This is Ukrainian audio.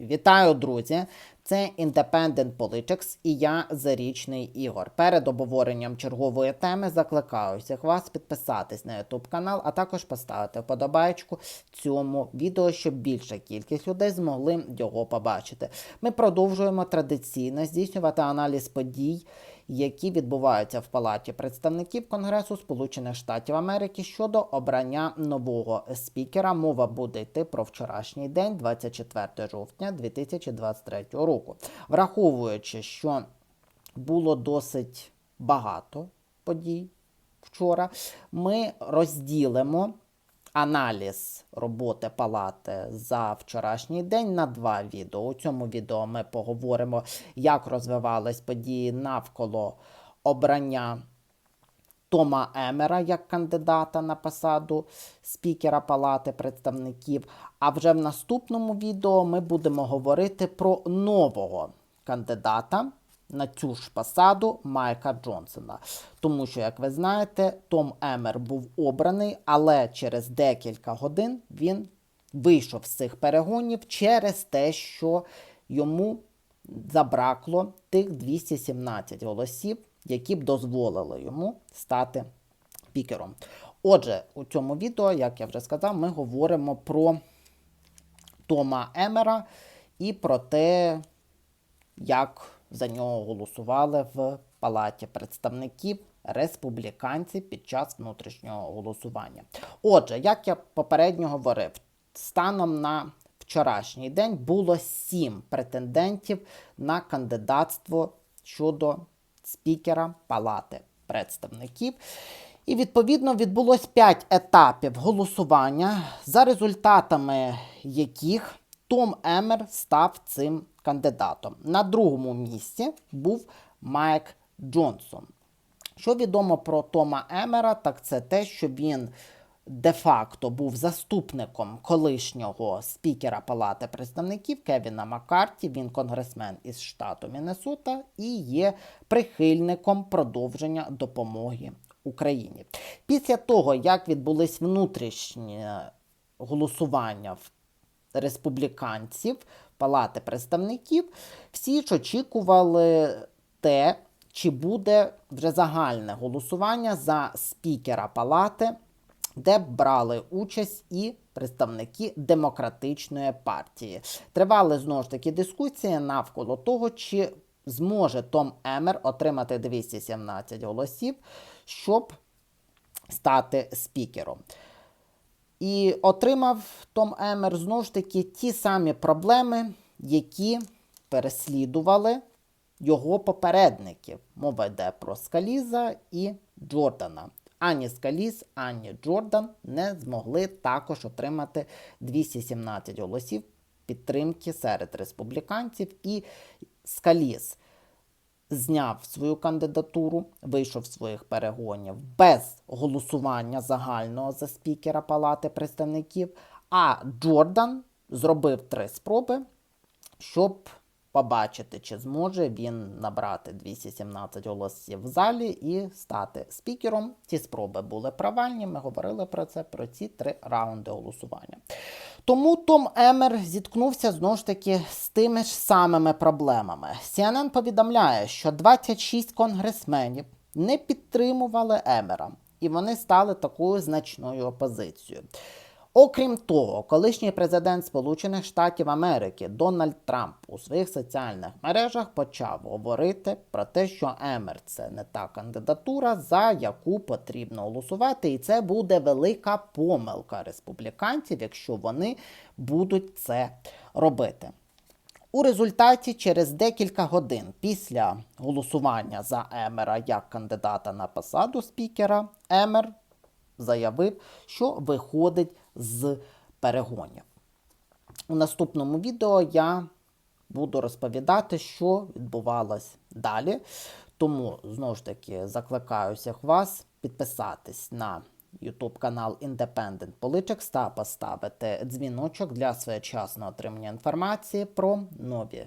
Вітаю, друзі! Це Independent Politics і я Зарічний Ігор. Перед обговоренням чергової теми закликаю всіх вас підписатись на YouTube канал, а також поставити вподобайку цьому відео, щоб більша кількість людей змогли його побачити. Ми продовжуємо традиційно здійснювати аналіз подій, які відбуваються в Палаті представників Конгресу Сполучених Штатів Америки щодо обрання нового спікера. Мова буде йти про вчорашній день, 24 жовтня 2023 року. Враховуючи, що було досить багато подій вчора, ми розділимо аналіз роботи палати за вчорашній день на два відео. У цьому відео ми поговоримо, як розвивались події навколо обрання Тома Емера як кандидата на посаду спікера Палати представників. А вже в наступному відео ми будемо говорити про нового кандидата на цю ж посаду Майка Джонсона. Тому що, як ви знаєте, Том Емер був обраний, але через декілька годин він вийшов з цих перегонів через те, що йому забракло тих 217 голосів, які б дозволили йому стати спікером. Отже, у цьому відео, як я вже сказав, ми говоримо про Тома Емера і про те, як за нього голосували в Палаті представників республіканці під час внутрішнього голосування. Отже, як я попередньо говорив, станом на вчорашній день було сім претендентів на кандидатство щодо спікера Палати представників. І відповідно відбулось 5 етапів голосування, за результатами яких Том Емер став цим кандидатом. На другому місці був Майк Джонсон. Що відомо про Тома Емера, так це те, що він де-факто був заступником колишнього спікера Палати представників Кевіна Маккарті. Він конгресмен із штату Міннесота і є прихильником продовження допомоги Україні. Після того, як відбулись внутрішні голосування в республіканців Палати представників, всі ж очікували те, чи буде вже загальне голосування за спікера Палати, де брали участь і представники демократичної партії. Тривали знову ж таки дискусії навколо того, чи зможе Том Емер отримати 217 голосів, щоб стати спікером. І отримав Том Емер знову ж таки ті самі проблеми, які переслідували його попередників. Мова йде про Скаліза і Джордана. Ані Скаліз, ані Джордан не змогли також отримати 217 голосів підтримки серед республіканців. І Скаліз зняв свою кандидатуру, вийшов своїх перегонів без голосування загального за спікера Палати представників. А Джордан зробив три спроби, щоб побачити, чи зможе він набрати 217 голосів в залі і стати спікером. Ці спроби були провальні. Ми говорили про це, про ці три раунди голосування. Тому Том Емер зіткнувся знову ж таки з тими ж самими проблемами. CNN повідомляє, що 26 конгресменів не підтримували Емера, і вони стали такою значною опозицією. Окрім того, колишній президент Сполучених Штатів Америки Дональд Трамп у своїх соціальних мережах почав говорити про те, що Емер це не та кандидатура, за яку потрібно голосувати, і це буде велика помилка республіканців, якщо вони будуть це робити. У результаті, через декілька годин після голосування за Емера як кандидата на посаду спікера, Емер заявив, що виходить з перегонів. У наступному відео я буду розповідати, що відбувалось далі. Тому, знову ж таки, закликаю всіх вас підписатись на YouTube канал Independent Politics та поставити дзвіночок для своєчасного отримання інформації про нові